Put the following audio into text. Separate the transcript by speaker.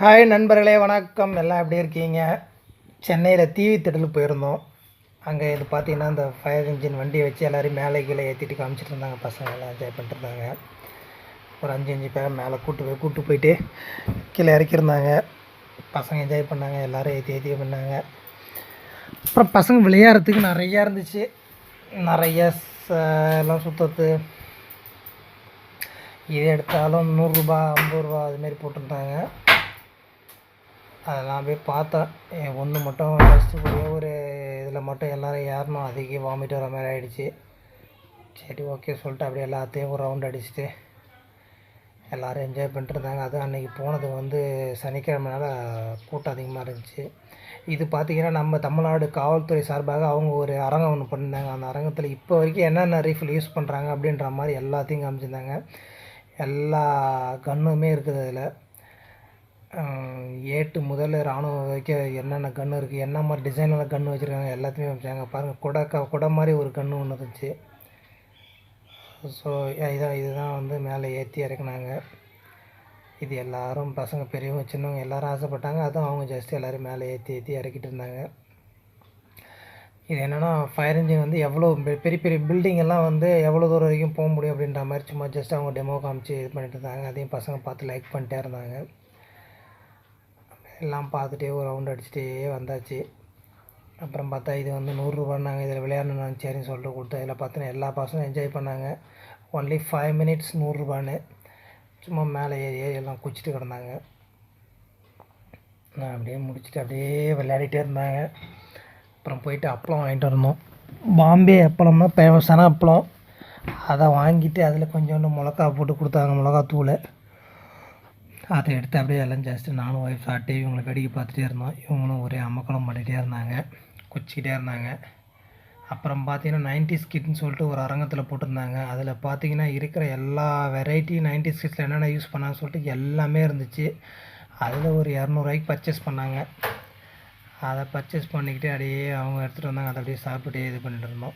Speaker 1: Hi நண்பர்களே வணக்கம். எல்லாம் எப்படி இருக்கீங்க? சென்னையில் தீவி திடலுக்கு போயிருந்தோம். அங்கே இது பார்த்தீங்கன்னா இந்த ஃபயர் இன்ஜின் வண்டியை வச்சு எல்லோரும் மேலே கீழே ஏற்றிட்டு காமிச்சிட்டு இருந்தாங்க. பசங்க எல்லாம் என்ஜாய் பண்ணிட்டு இருந்தாங்க. ஒரு அஞ்சு அஞ்சு பேர் மேலே கூட்டு போய் கூட்டு போயிட்டு கீழே இறக்கியிருந்தாங்க. பசங்க என்ஜாய் பண்ணாங்க. எல்லோரும் ஏற்றி ஏற்றி பண்ணாங்க அப்புறம் பசங்க விளையாடுறதுக்கு நிறையா இருந்துச்சு. நிறையா ச- எல்லாம் சுற்றுறது இது எடுத்தாலும் நூறுரூபா ஐம்பது ரூபா அதுமாரி போட்டிருந்தாங்க. அதெல்லாம் போய் பார்த்தேன் ஒன்று மட்டும் ஃபஸ்ட்டு ஒரே ஒரு இதில் மட்டும் எல்லோரும் ஏறணும். அதுக்கே வாமிட் வர மாதிரி ஆகிடுச்சி சரி ஓகே சொல்லிட்டு அப்படியே எல்லாத்தையும் ஒரு ரவுண்ட் அடிச்சுட்டு எல்லோரும் என்ஜாய் பண்ணிட்டு இருந்தாங்க. அதுவும் அன்றைக்கி போனது வந்து சனிக்கிழமைனால கூட்டம் அதிகமாக இருந்துச்சு. இது பார்த்திங்கன்னா நம்ம தமிழ்நாடு காவல்துறை சார்பாக அவங்க ஒரு அரங்கம் ஒன்று பண்ணியிருந்தாங்க. அந்த அரங்கத்தில் இப்போ வரைக்கும் என்னென்ன ரைஃபிள் யூஸ் பண்ணுறாங்க அப்படின்ற மாதிரி எல்லாத்தையும் காமிச்சிருந்தாங்க. எல்லா கன்னுமே இருக்குது அதில். ஏட்டு முதல்ல இராணுவம் வரைக்கும் என்னென்ன கன்று இருக்குது என்ன மாதிரி டிசைனில் கன்று வச்சுருக்காங்க எல்லாத்தையுமே வச்சாங்க பாருங்கள் குடை க குடை மாதிரி ஒரு கன்று ஒன்று இருந்துச்சு ஸோ இதான் இதுதான் வந்து மேலே ஏற்றி இறக்குனாங்க. இது எல்லாரும் பசங்க பெரியவங்க சின்னவங்க எல்லாரும் ஆசைப்பட்டாங்க. அதுவும் அவங்க ஜஸ்ட் எல்லோரும் மேலே ஏற்றி ஏற்றி இறக்கிட்டு இருந்தாங்க. இது என்னென்னா ஃபயர் இன்ஜின் வந்து எவ்வளோ பெ- பெரிய பெரிய பில்டிங் எல்லாம் வந்து எவ்வளோ தூரம் வரைக்கும் போக முடியும் அப்படின்ற மாதிரி சும்மா ஜஸ்ட் அவங்க டெமோ காமிச்சு இது பண்ணிட்டு இருந்தாங்க. அதையும் பசங்க பார்த்து லைக் பண்ணிட்டே இருந்தாங்க. எல்லாம் பார்த்துட்டே ஒரு ரவுண்ட் அடிச்சுட்டே வந்தாச்சு. அப்புறம் பார்த்தா இது வந்து நூறுரூபான்னாங்க இதில் விளையாடணும் சரின்னு சொல்லிட்டு கொடுத்தா இதில் பார்த்தோன்னா எல்லா பசங்களும் என்ஜாய் பண்ணாங்க. ஒன்லி ஃபைவ் மினிட்ஸ் நூறுரூபான்னு சும்மா மேலே ஏறி ஏறி எல்லாம் குச்சிட்டு கிடந்தாங்க. நான் அப்படியே முடிச்சுட்டு அப்படியே விளையாடிட்டே இருந்தாங்க. அப்புறம் போயிட்டு அப்பளம் வாங்கிட்டு வந்தோம். பாம்பே அப்பளம்னா ஃபேமஸான அப்பளம். அதை வாங்கிட்டு அதில் கொஞ்சோண்டு மிளகா போட்டு கொடுத்தாங்க மிளகாத்தூளை. அதை எடுத்து அப்படியே எல்லாம் ஜஸ்ட்டு நானும் ஒய்ஃப் சாப்பிட்டு இவங்களை வேடிக்கை பார்த்துட்டே இருந்தோம். இவங்களும் ஒரே அமக்கலம் பண்ணிகிட்டே இருந்தாங்க. குச்சிக்கிட்டே இருந்தாங்க. அப்புறம் பார்த்தீங்கன்னா நைன்டி ஸ்கிட்னு சொல்லிட்டு ஒரு அரங்கத்தில் போட்டிருந்தாங்க. அதில் பார்த்தீங்கன்னா இருக்கிற எல்லா வெரைட்டி நைன்டி ஸ்கிட்ஸில் என்னென்ன யூஸ் பண்ணாங்கன்னு சொல்லிட்டு எல்லாமே இருந்துச்சு. அதில் ஒரு இரநூறுவாய்க்கு பர்ச்சேஸ் பண்ணாங்க. அதை பர்ச்சேஸ் பண்ணிக்கிட்டு அப்படியே அவங்க எடுத்துகிட்டு வந்தாங்க. அதை அப்படியே சாப்பிட்டு இது பண்ணிட்டு இருந்தோம்.